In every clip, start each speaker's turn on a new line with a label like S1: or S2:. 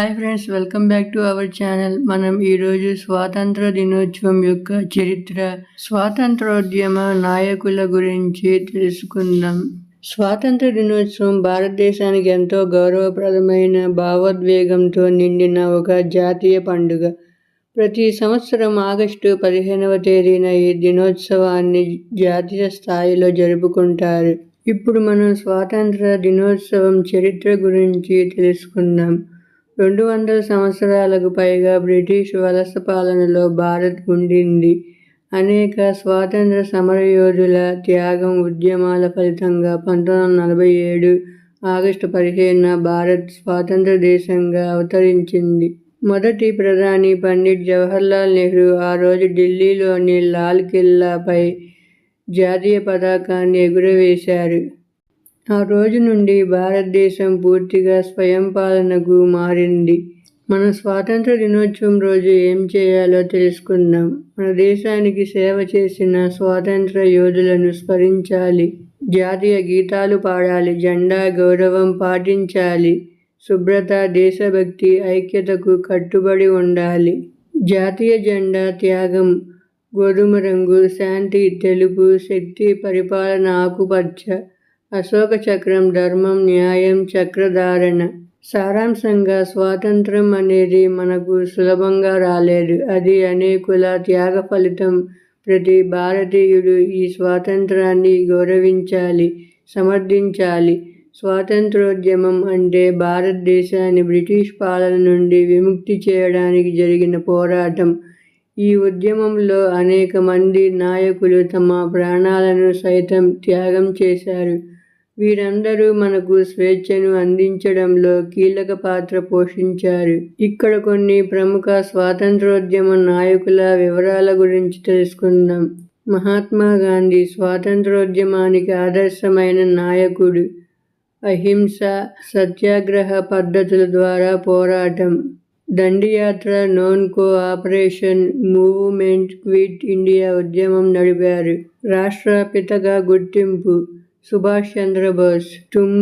S1: Hi friends welcome back to our channel మనం ఈరోజు స్వాతంత్ర దినోత్సవం యొక్క చరిత్ర స్వాతంత్రోద్యమ నాయకుల గురించి తెలుసుకుందాం. స్వాతంత్ర దినోత్సవం భారతదేశానికి ఎంతో గౌరవప్రదమైన భావోద్వేగంతో నిండిన ఒక జాతీయ పండుగ. ప్రతి సంవత్సరం ఆగస్టు పదిహేనవ తేదీన ఈ దినోత్సవాన్ని జాతీయ స్థాయిలో జరుపుకుంటారు. ఇప్పుడు మనం స్వాతంత్ర దినోత్సవం చరిత్ర గురించి తెలుసుకుందాం. రెండు వందల సంవత్సరాలకు పైగా బ్రిటిష్ వలస పాలనలో భారత్ ఉండింది. అనేక స్వాతంత్ర సమరయోధుల త్యాగం ఉద్యమాల ఫలితంగా పంతొమ్మిది వందల నలభై ఏడు ఆగస్టు పదిహేనున భారత్ స్వాతంత్ర దేశంగా అవతరించింది. మొదటి ప్రధాని పండిట్ జవహర్లాల్ నెహ్రూ ఆ రోజు ఢిల్లీలోని లాల్ కిల్లాపై జాతీయ పతాకాన్ని ఎగురవేశారు. ఆ రోజు నుండి భారతదేశం పూర్తిగా స్వయం పాలనకు మారింది. మన స్వాతంత్ర దినోత్సవం రోజు ఏం చేయాలో తెలుసుకుందాం. మన దేశానికి సేవ చేసిన స్వాతంత్ర యోధులను స్మరించాలి. జాతీయ గీతాలు పాడాలి. జెండా గౌరవం పాటించాలి. శుభ్రత దేశభక్తి ఐక్యతకు కట్టుబడి ఉండాలి. జాతీయ జెండా త్యాగం గోధుమ రంగు శాంతి తెలుపు శక్తి పరిపాలన ఆకుపచ్చ అశోక చక్రం ధర్మం న్యాయం చక్రధారణ. సారాంశంగా స్వాతంత్రం అనేది మనకు సులభంగా రాలేదు. అది అనేకుల త్యాగ ఫలితం. ప్రతి భారతీయుడు ఈ స్వాతంత్రాన్ని గౌరవించాలి సమర్థించాలి. స్వాతంత్రోద్యమం అంటే భారతదేశాన్ని బ్రిటిష్ పాలన నుండి విముక్తి చేయడానికి జరిగిన పోరాటం. ఈ ఉద్యమంలో అనేక మంది నాయకులు తమ ప్రాణాలను సైతం త్యాగం చేశారు. వీరందరూ మనకు స్వేచ్ఛను అందించడంలో కీలక పాత్ర పోషించారు. ఇక్కడ కొన్ని ప్రముఖ స్వాతంత్రోద్యమ నాయకుల వివరాల గురించి తెలుసుకుందాం. మహాత్మా గాంధీ స్వాతంత్రోద్యమానికి ఆదర్శమైన నాయకుడు. అహింస సత్యాగ్రహ పద్ధతుల ద్వారా పోరాటం. దండియాత్ర non cooperation movement quit India ఉద్యమం నడిపారు. రాష్ట్రపితగా గుర్తింపు. సుభాష్ చంద్రబోస్ తుమ్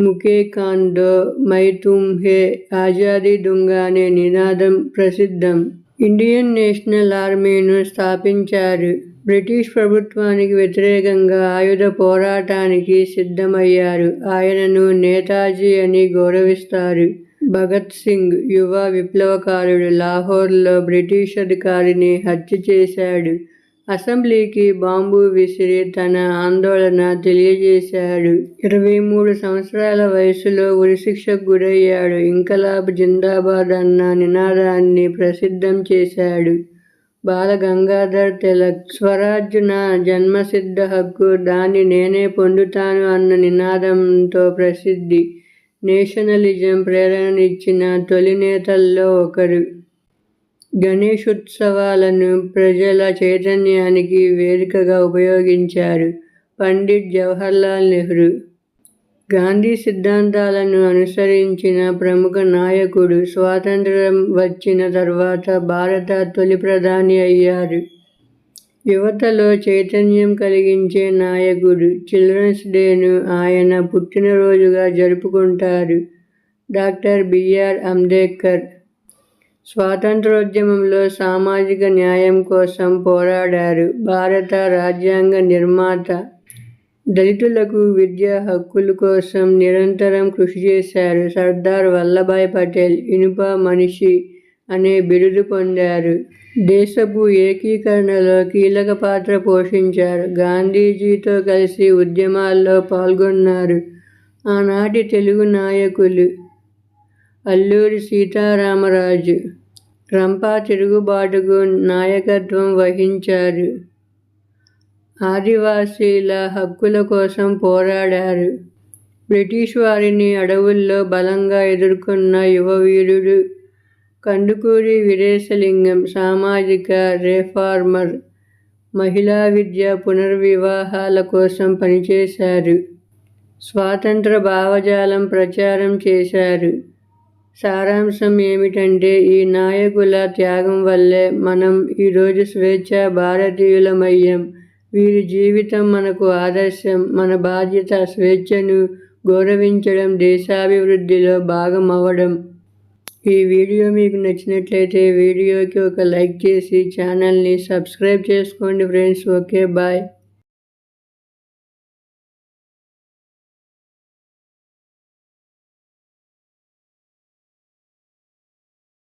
S1: ముఖే కాందో మై తుమ్ హే ఆజాదీ దుంగా అనే నినాదం ప్రసిద్ధం. ఇండియన్ నేషనల్ ఆర్మీను స్థాపించారు. బ్రిటిష్ ప్రభుత్వానికి వ్యతిరేకంగా ఆయుధ పోరాటానికి సిద్ధమయ్యారు. ఆయనను నేతాజీ అని గౌరవిస్తారు. భగత్ సింగ్ యువ విప్లవకారుడు లాహోర్లో బ్రిటిష్ అధికారిని హత్య చేశాడు. అసెంబ్లీకి బాంబు విసిరి తన ఆందోళన తెలియజేశాడు. ఇరవై మూడు సంవత్సరాల వయసులో ఉరిశిక్షకు గురయ్యాడు. ఇంకలాబ్ జిందాబాద్ అన్న నినాదాన్ని ప్రసిద్ధం చేశాడు. బాల గంగాధర్ తిలక్ స్వరాజ్య నా జన్మసిద్ధ హక్కు దాన్ని నేనే పొందుతాను అన్న నినాదంతో ప్రసిద్ధి. నేషనలిజం ప్రేరణనిచ్చిన తొలి నేతల్లో ఒకరు. గణేశోత్సవాలను ప్రజల చైతన్యానికి వేదికగా ఉపయోగించారు పండిట్ జవహర్లాల్ నెహ్రూ. గాంధీ సిద్ధాంతాలను అనుసరించిన ప్రముఖ నాయకుడు స్వాతంత్రం వచ్చిన తర్వాత భారత తొలి ప్రధాని అయ్యారు. యువతలో చైతన్యం కలిగించే నాయకుడు చిల్డ్రన్స్ డేను ఆయన పుట్టినరోజుగా జరుపుకుంటారు. డాక్టర్ బిఆర్ అంబేద్కర్ స్వాతంత్రోద్యమంలో సామాజిక న్యాయం కోసం పోరాడారు. భారత రాజ్యాంగ నిర్మాత దళితులకు విద్యా హక్కుల కోసం నిరంతరం కృషి చేశారు. సర్దార్ వల్లభాయ్ పటేల్ ఇనుప మనిషి అనే బిరుదు పొందారు. దేశపు ఏకీకరణలో కీలక పాత్ర పోషించారు. గాంధీజీతో కలిసి ఉద్యమాల్లో పాల్గొన్నారు. ఆనాటి తెలుగు నాయకులు అల్లూరి సీతారామరాజు రంపా తిరుగుబాటుకు నాయకత్వం వహించారు. ఆదివాసీల హక్కుల కోసం పోరాడారు. బ్రిటిష్ వారిని అడవుల్లో బలంగా ఎదుర్కొన్న యువవీరుడు కందుకూరి వీరేశలింగం సామాజిక రేఫార్మర్ మహిళా విద్య పునర్వివాహాల కోసం పనిచేశారు. స్వాతంత్ర భావజాలం ప్రచారం చేశారు. సారాంశం ఏమిటంటే ఈ నాయకుల త్యాగం వల్లే మనం ఈరోజు స్వేచ్ఛ భారతీయులమయ్యాం వీరి జీవితం మనకు ఆదర్శం. మన బాధ్యత స్వేచ్ఛను గౌరవించడం దేశాభివృద్ధిలో భాగం అవ్వడం ఈ వీడియో మీకు నచ్చినట్లయితే వీడియోకి ఒక లైక్ చేసి ఛానల్ని సబ్స్క్రైబ్ చేసుకోండి ఫ్రెండ్స్. Okay bye.